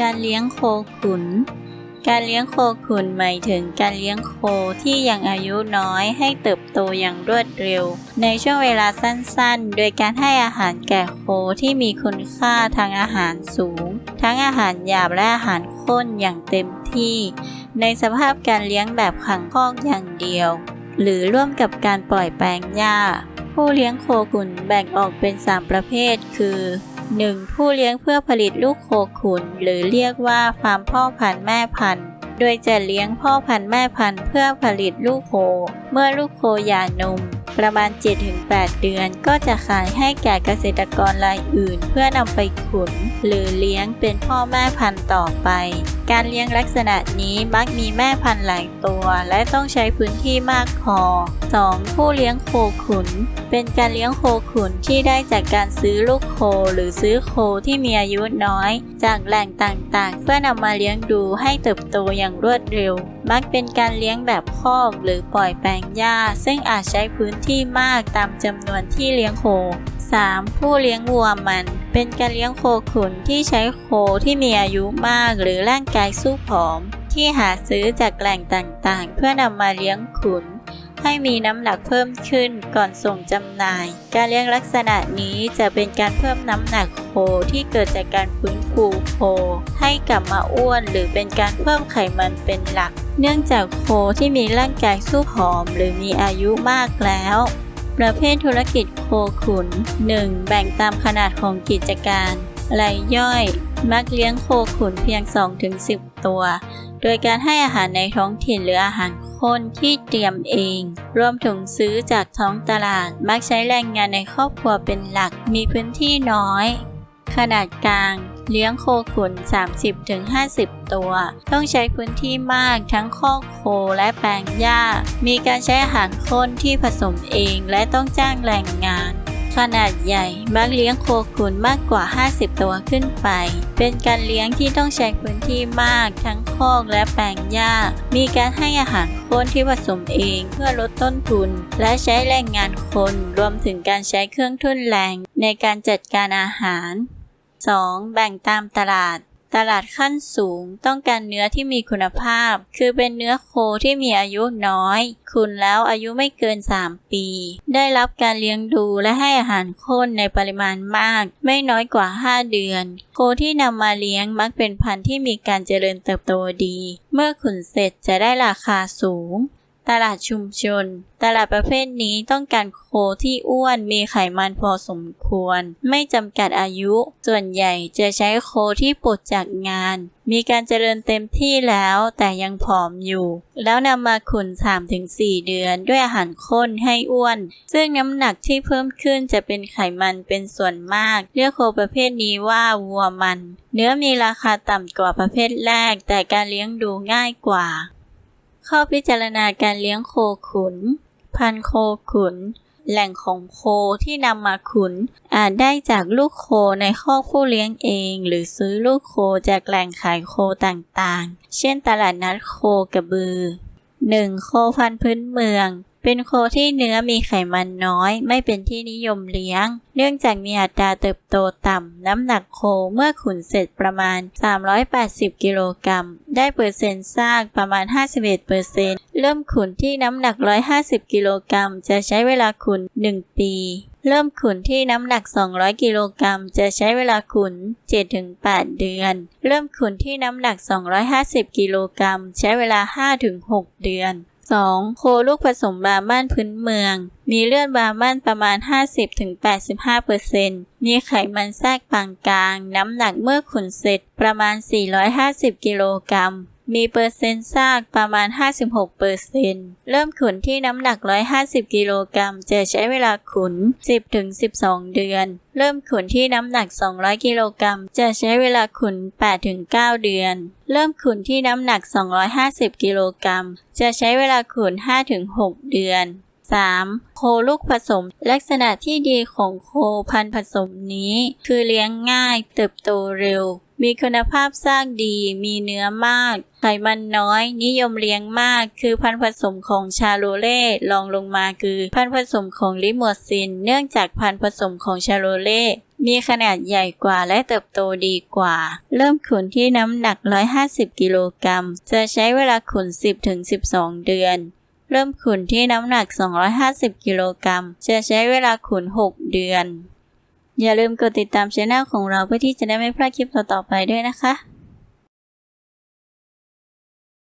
การเลี้ยงโคขุน การเลี้ยงโคขุนหมายถึงการเลี้ยงโคที่ยังอายุน้อยให้เติบโตอย่างรวดเร็ว ในช่วงเวลาสั้นๆ โดยการให้อาหารแก่โคที่มีคุณค่าทางอาหารสูง ทั้งอาหารหยาบและอาหารข้นอย่างเต็มที่ ในสภาพการเลี้ยงแบบขังคอกอย่างเดียว หรือร่วมกับการปล่อยแปลงหญ้า ผู้เลี้ยงโคขุนแบ่งออกเป็น 3 ประเภท คือ 1. ผู้เลี้ยงเพื่อผลิตลูกโคขุน หรือเรียกว่าฟาร์มพ่อพันธุ์แม่พันธุ์ โดยจะเลี้ยงพ่อพันธุ์แม่พันธุ์เพื่อผลิตลูกโค เมื่อลูกโคหย่านม ประมาณ 7-8 เดือน ก็จะขายให้แก่เกษตรกรรายอื่น เพื่อนำไปขุน หรือเลี้ยงเป็นพ่อแม่พันธุ์ต่อไปการเลี้ยงลักษณะนี้มักมีแม่พันธุ์หลายตัว และต้องใช้พื้นที่มากพอ 2. ผู้เลี้ยงโคขุน เป็นการเลี้ยงโคขุนที่ได้จากการซื้อลูกโคหรือซื้อโคที่มีอายุน้อย จากแหล่งต่างๆ เพื่อนำมาเลี้ยงดูให้เติบโตอย่างรวดเร็ว มักเป็นการเลี้ยงแบบคอกหรือปล่อยแปลงหญ้า ซึ่งอาจใช้พื้นที่มากตามจำนวนที่เลี้ยงโค 3. ผู้เลี้ยงวัวมัน เป็นการเลี้ยงโคขุนที่ใช้โคที่มีอายุมากหรือร่างกายสู้ผอม ที่หาซื้อจากแหล่งต่างๆ เพื่อนำมาเลี้ยงขุน ให้มีน้ำหนักเพิ่มขึ้นก่อนส่งจำหน่าย การเลี้ยงลักษณะนี้จะเป็นการเพิ่มน้ำหนักโคที่เกิดจากการฟื้นฟูโคให้กลับมาอ้วนหรือเป็นการเพิ่มไขมันเป็นหลัก เนื่องจากโคที่มีร่างกายสู้ผอม หรือมีอายุมากแล้ว ประเภทธุรกิจโคขุน 1. แบ่งตามขนาดของกิจการรายย่อย มักเลี้ยงโคขุนเพียง 2-10 ตัว โดยการให้อาหารในท้องถิ่นหรืออาหารข้นที่เตรียมเอง รวมถึงซื้อจากท้องตลาด มักใช้แรงงานในครอบครัวเป็นหลัก มีพื้นที่น้อย ขนาดกลาง เลี้ยงโคขุน 30-50 ตัว ต้องใช้พื้นที่มากทั้งคอกโคและแปลงหญ้า มีการใช้อาหารข้นที่ผสมเองและต้องจ้างแรงงาน ขนาดใหญ่มักเลี้ยงโคขุนมากกว่า 50 ตัวขึ้นไป เป็นการเลี้ยงที่ต้องใช้พื้นที่มากทั้งคอกและแปลงหญ้า มีการให้อาหารข้นที่ผสมเองเพื่อลดต้นทุน และใช้แรงงานคน รวมถึงการใช้เครื่องทุ่นแรงในการจัดการอาหาร 2. แบ่งตามตลาด ตลาดขั้นสูงต้องการเนื้อที่มีคุณภาพ คือเป็นเนื้อโคที่มีอายุน้อย คุณแล้วอายุไม่เกิน 3 ปี ได้รับการเลี้ยงดูและให้อาหารข้นในปริมาณมาก ไม่น้อยกว่า 5 เดือน โคที่นำมาเลี้ยงมักเป็นพันธุ์ที่มีการเจริญเติบโตดี เมื่อขุนเสร็จจะได้ราคาสูง ตลาดชุมชน ตลาดประเภทนี้ต้องการโคที่อ้วนมีไขมันพอสมควร ไม่จำกัดอายุ ส่วนใหญ่จะใช้โคที่ปลดจากงาน มีการเจริญเต็มที่แล้วแต่ยังผอมอยู่ แล้วนำมาขุน 3-4 เดือนด้วยอาหารข้นให้อ้วน ซึ่งน้ำหนักที่เพิ่มขึ้นจะเป็นไขมันเป็นส่วนมาก เรียกโคประเภทนี้ว่าวัวมัน เนื้อมีราคาต่ำกว่าประเภทแรก แต่การเลี้ยงดูง่ายกว่า ข้อพิจารณาการเลี้ยงโคขุน พันโคขุน แหล่งของโคที่นำมาขุน อาจได้จากลูกโคในคอผู้เลี้ยงเอง หรือซื้อลูกโคจากแหล่งขายโคต่างๆ เช่นตลาดนัดโคกระบือ 1. โคพันธุ์พื้นเมือง เป็นโคที่เนื้อมีไขมันน้อย ไม่เป็นที่นิยมเลี้ยง เนื่องจากมีอัตราเติบโตต่ำ น้ำหนักโคเมื่อขุนเสร็จประมาณ 380 กิโลกรัม ได้เปอร์เซ็นต์ซากประมาณ 51เปอร์เซ็นต์เริ่มขุนที่น้ำหนัก 150 กิโลกรัม จะใช้เวลาขุน 1 ปี เริ่มขุนที่น้ำหนัก 200 กิโลกรัม จะใช้เวลาขุน 7-8 เดือน เริ่มขุนที่น้ำหนัก 250 กิโลกรัม ใช้เวลา 5-6 เดือน 2. โคลูกผสมบาร์บ้านพื้นเมือง มีเลือดบาร์บ้านประมาณ 50-85%มีไขมันแทรกปางกลาง น้ำหนักเมื่อขุนเสร็จประมาณ 450 กิโลกรัม มีเปอร์เซ็นต์ซากประมาณ 56เปอร์เซ็นต์เริ่มขุนที่น้ำหนัก 150 กิโลกรัมจะใช้เวลาขุน 10-12 เดือน เริ่มขุนที่น้ำหนัก 200 กิโลกรัมจะใช้เวลาขุน 8-9 เดือน เริ่มขุนที่น้ำหนัก 250 กิโลกรัมจะใช้เวลาขุน 5-6 เดือน 3. โคลูกผสม ลักษณะที่ดีของโคพันธุ์ผสมนี้ คือเลี้ยงง่าย เติบโตเร็ว มีคุณภาพสร้างดี มีเนื้อมาก ไขมันน้อย นิยมเลี้ยงมาก คือพันผสมของชาโลเล่รองลงมาคือพันผสมของลิโมซิน เนื่องจากพันผสมของชาโลเล่มีขนาดใหญ่กว่าและเติบโตดีกว่า เริ่มขุนที่น้ำหนัก 150 กิโลกรัม จะใช้เวลาขุน 10-12 เดือน เริ่มขุนที่น้ำหนัก 250 กิโลกรัม จะใช้เวลาขุน 6 เดือน อย่าลืมกดติดตามช่องของเราเพื่อที่จะได้ไม่พลาดคลิปต่อๆไปด้วยนะคะ